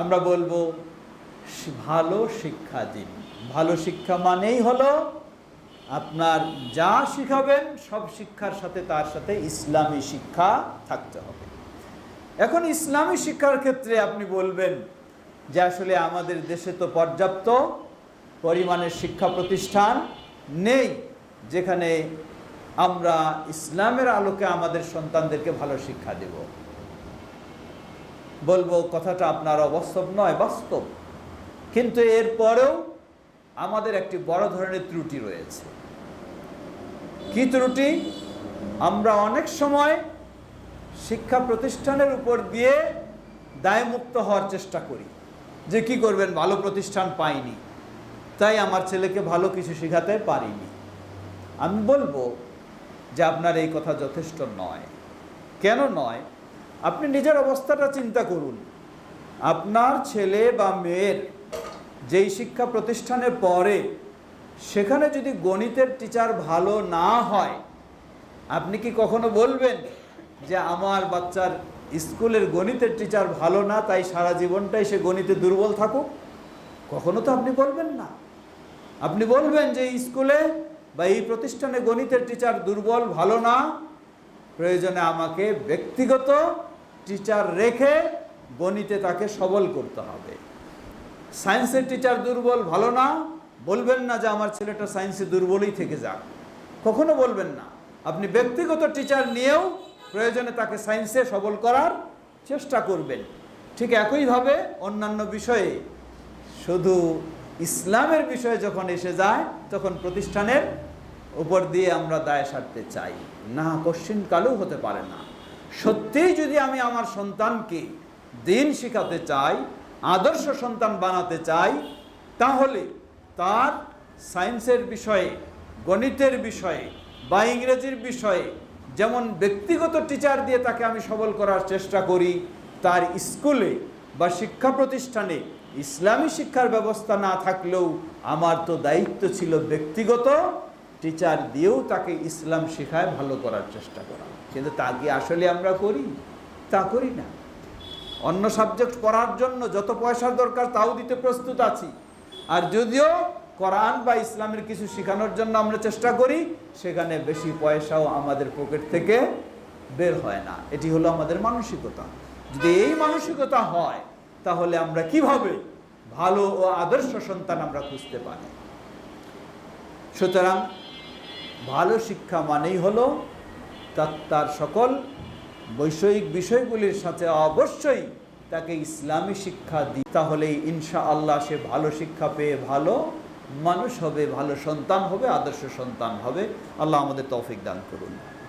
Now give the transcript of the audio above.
আমরা বলব ভালো শিক্ষা দিন। ভালো শিক্ষা মানেই হলো, আপনার যা শিখাবেন, সব শিক্ষার সাথে তার সাথে ইসলামী শিক্ষা থাকতে হবে। এখন ইসলামী শিক্ষার ক্ষেত্রে আপনি বলবেন যে আসলে আমাদের দেশে তো পর্যাপ্ত পরিমাণের শিক্ষা প্রতিষ্ঠান নেই, যেখানে আমরা ইসলামের আলোকে আমাদের সন্তানদেরকে ভালো শিক্ষা দেব। বলব, কথাটা আপনার অবাস্তব নয়, বাস্তব। কিন্তু এরপরেও আমাদের একটি বড় ধরনের ত্রুটি রয়েছে। কি ত্রুটি? আমরা অনেক সময় শিক্ষা প্রতিষ্ঠানের উপর দিয়ে দায়মুক্ত হওয়ার চেষ্টা করি, যে কি করবেন, ভালো প্রতিষ্ঠান পাইনি। তাই আমার ছেলেকে ভালো কিছু শেখাতে পারিনি। আমি বলব যে আপনার এই কথা যথেষ্ট নয়। কেন নয়? আপনি নিজের অবস্থাটা চিন্তা করুন। আপনার ছেলে বা মেয়ের যেই শিক্ষা প্রতিষ্ঠানে পড়ে, সেখানে যদি গণিতের টিচার ভালো না হয়, আপনি কি কখনো বলবেন যে আমার বাচ্চার স্কুলের গণিতের টিচার ভালো না, তাই সারা জীবনটাই সে গণিতে দুর্বল থাকুক? কখনো তো আপনি বলবেন না। আপনি বলবেন যে স্কুলে বা এই প্রতিষ্ঠানে গণিতের টিচার দুর্বল, ভালো না, প্রয়োজনে আমাকে ব্যক্তিগত টিচার রেখে গণিতে তাকে সবল করতে হবে। সায়েন্সের টিচার দুর্বল, ভালো না। বলবেন না যে আমার ছেলেটা সায়েন্সে দুর্বলই থেকে যাক। কখনো বলবেন না। আপনি ব্যক্তিগত টিচার নিয়েও প্রয়োজনে তাকে সায়েন্সে সবল করার চেষ্টা করবেন। ঠিক একইভাবে অন্যান্য বিষয়ে, শুধু ইসলামের বিষয়ে যখন এসে যায়, তখন প্রতিষ্ঠানের উপর দিয়ে আমরা দায় সারতে চাই। না, কোশ্চিন কালেও হতে পারে না। সত্যিই যদি আমি আমার সন্তানকে দিন শেখাতে চাই, আদর্শ সন্তান বানাতে চাই, তাহলে তার সায়েন্সের বিষয়ে, গণিতের বিষয়ে বা ইংরেজির বিষয়ে যেমন ব্যক্তিগত টিচার দিয়ে তাকে আমি সবল করার চেষ্টা করি, তার স্কুলে বা শিক্ষা প্রতিষ্ঠানে ইসলামী শিক্ষার ব্যবস্থা না থাকলেও আমার তো দায়িত্ব ছিল ব্যক্তিগত টিচার দিয়েও তাকে ইসলাম শেখায় ভালো করার চেষ্টা করা। কিন্তু তা কি আসলে আমরা করি? তা করি না। অন্য সাবজেক্ট পড়ার জন্য যত পয়সার দরকার তাও দিতে প্রস্তুত আছি। আর যদিও কোরআন বা ইসলামের কিছু শেখানোর জন্য আমরা চেষ্টা করি, সেখানে বেশি পয়সাও আমাদের পকেট থেকে বের হয় না। এটি হলো আমাদের মানসিকতা। যদি এই মানসিকতা হয়, তাহলে আমরা কীভাবে ভালো ও আদর্শ সন্তান আমরা খুঁজতে পারি? সুতরাং ভালো শিক্ষা মানেই হলো তার তার সকল বৈষয়িক বিষয়গুলির সাথে অবশ্যই তাকে ইসলামী শিক্ষা দিই তাহলে ইনশা আল্লাহ সে ভালো শিক্ষা পেয়ে ভালো মানুষ হবে, ভালো সন্তান হবে, আদর্শ সন্তান হবে। আল্লাহ আমাদের তৌফিক দান করুন।